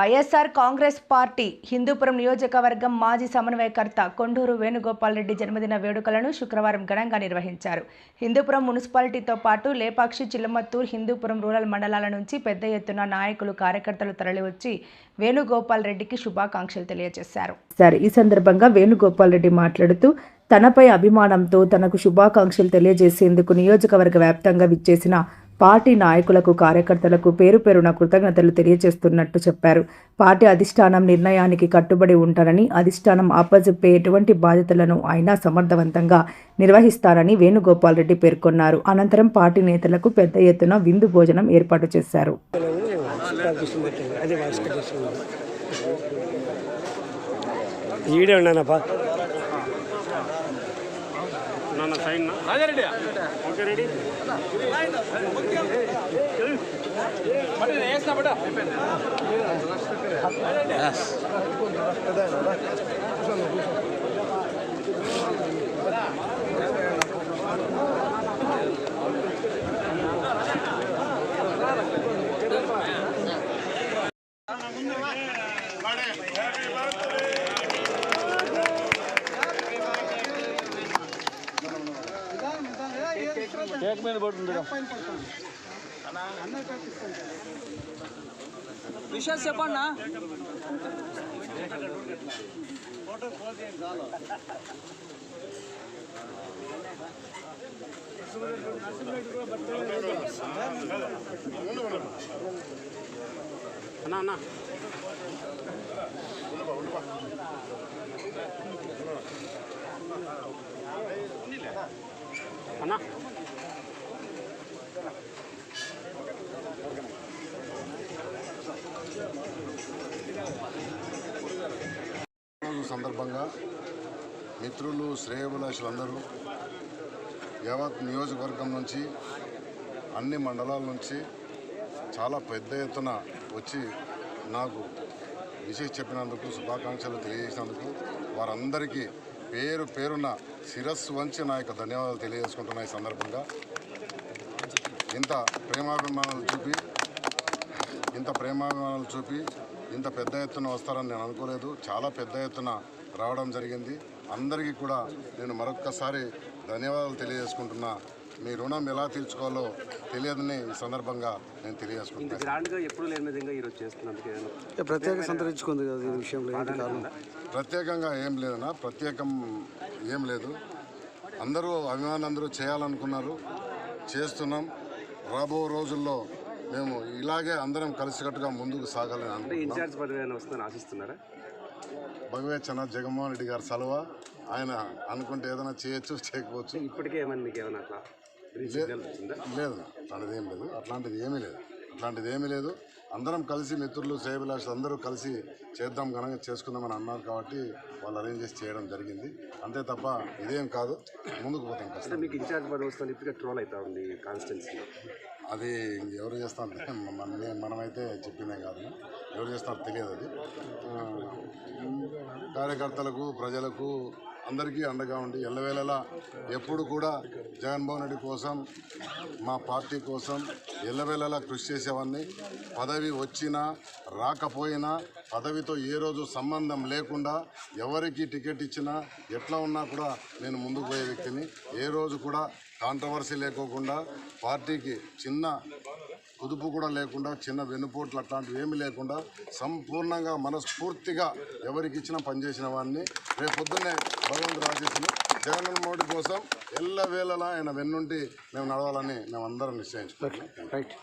YSR Congress party Hindupuram నియోజకవర్గం మాజీ సమన్వయకర్త కొండూరు వేణుగోపాల్ రెడ్డి జన్మదిన వేడుకలను శుక్రవారం ఘనంగా నిర్వహించారు. హిందూపురం మున్సిపాలిటీతో పాటు లేపాక్షి చిల్లమత్తూర్ హిందూపురం రూరల్ మండలాల నుంచి పెద్ద ఎత్తున నాయకులు కార్యకర్తలు తరలివచ్చి వేణుగోపాల్ రెడ్డికి శుభాకాంక్షలు తెలియజేశారు. సార్ ఈ సందర్భంగా వేణుగోపాల్ రెడ్డి మాట్లాడుతూ తనపై అభిమానంతో తనకు శుభాకాంక్షలు తెలియజేసేందుకు నియోజకవర్గ వ్యాప్తంగా విచ్చేసిన పార్టీ నాయకులకు కార్యకర్తలకు పేరు పేరున కృతజ్ఞతలు తెలియజేస్తున్నట్టు చెప్పారు. పార్టీ అధిష్టానం నిర్ణయానికి కట్టుబడి ఉంటారని అధిష్టానం అప్పజెప్పే ఎటువంటి బాధ్యతలను అయినా సమర్థవంతంగా నిర్వహిస్తారని వేణుగోపాల్ రెడ్డి పేర్కొన్నారు. అనంతరం పార్టీ నేతలకు పెద్ద ఎత్తున విందు భోజనం ఏర్పాటు చేశారు. ನನ್ನ ಸೈನ್ ಅದೇ ready okay ready Happy birthday! Cake మీద పడుతుంది విషయాలు చెప్పన్నా అన్నా అన్నా అన్నా. సందర్భంగా మిత్రులు శ్రేయభిలాషులందరూ యావత్ నియోజకవర్గం నుంచి అన్ని మండలాల నుంచి చాలా పెద్ద ఎత్తున వచ్చి నాకు విశేష చెప్పినందుకు శుభాకాంక్షలు తెలియజేసినందుకు వారందరికీ పేరు పేరున శిరస్సు వంచి నా యొక్క ధన్యవాదాలు తెలియజేసుకుంటున్నా ఈ సందర్భంగా. ఇంత ప్రేమాభిమానాలు చూపి ఇంత ప్రేమాభిమానాలు చూపి ఇంత పెద్ద ఎత్తున వస్తారని నేను అనుకోలేదు. చాలా పెద్ద ఎత్తున రావడం జరిగింది. అందరికీ కూడా నేను మరొక్కసారి ధన్యవాదాలు తెలియజేసుకుంటున్నా. మీ రుణం ఎలా తీర్చుకోవాలో తెలియదని ఈ సందర్భంగా నేను ఏదైనా ప్రత్యేక సంతరించుకుంది కదా ఈ విషయంలో ఏంటి కారణం. ప్రత్యేకంగా ఏం లేదన్నా ప్రత్యేకం ఏం లేదు. అందరూ అభిమానులు అందరూ చేయాలనుకున్నారు చేస్తున్నాం. రాబో రోజుల్లో మేము ఇలాగే అందరం కలిసికట్టుగా ముందుకు సాగాలని ఇన్ఛార్జ్ పదవి వస్తుందని ఆశిస్తున్నారా? భగవేచన జగన్మోహన్ రెడ్డి గారి సలవా ఆయన అనుకుంటే ఏదైనా చేయొచ్చు చేయకపోవచ్చు. ఇప్పటికే ఏమైనా మీకు ఏమైనా అట్లా లేదు అట్లాంటిది ఏం లేదు. అట్లాంటిది ఏమీ లేదు. అట్లాంటిది ఏమీ లేదు. అందరం కలిసి మిత్రులు శ్రేయభిలాషులు అందరూ కలిసి చేద్దాం ఘనంగా చేసుకుందామని అన్నారు కాబట్టి వాళ్ళు అరేంజ్ చేసి చేయడం జరిగింది. అంతే తప్ప ఇదేం కాదు. ముందుకు పోతాం ఖచ్చితంగా. మీకు ఇన్ఛార్జ్ పదవి వస్తుంది ఇప్పటికే ట్రోల్ అవుతా ఉంది కాన్స్టిట్యున్సీలో అది ఎవరు చేస్తారు మన మనమైతే చెప్పిందేం కాదు. ఎవరు చేస్తారో తెలియదు అది. కార్యకర్తలకు ప్రజలకు అందరికీ అండగా ఉండి ఎల్లవేళలా ఎప్పుడు కూడా జగన్మోహన్ రెడ్డి కోసం మా పార్టీ కోసం ఎల్లవేళలా కృషి చేసేవాడిని. పదవి వచ్చినా రాకపోయినా పదవితో ఏ రోజు సంబంధం లేకుండా ఎవరికి టికెట్ ఇచ్చినా ఎట్లా ఉన్నా కూడా నేను ముందుకు పోయే వ్యక్తిని. ఏ రోజు కూడా కాంట్రవర్సీ లేకోకుండా పార్టీకి చిన్న కుదుపు కూడా లేకుండా చిన్న వెన్నుపోట్లు అట్లాంటివి ఏమీ లేకుండా సంపూర్ణంగా మనస్ఫూర్తిగా ఎవరికి ఇచ్చినా పనిచేసిన వాడిని. రేపొద్దున్నే పొద్దున్నే భగవంతుడు రాజేసిన జగన్మోహన్ మోడీ కోసం ఎల్లవేళలా ఆయన వెన్నుంటి మేము నడవాలని మేము అందరం రైట్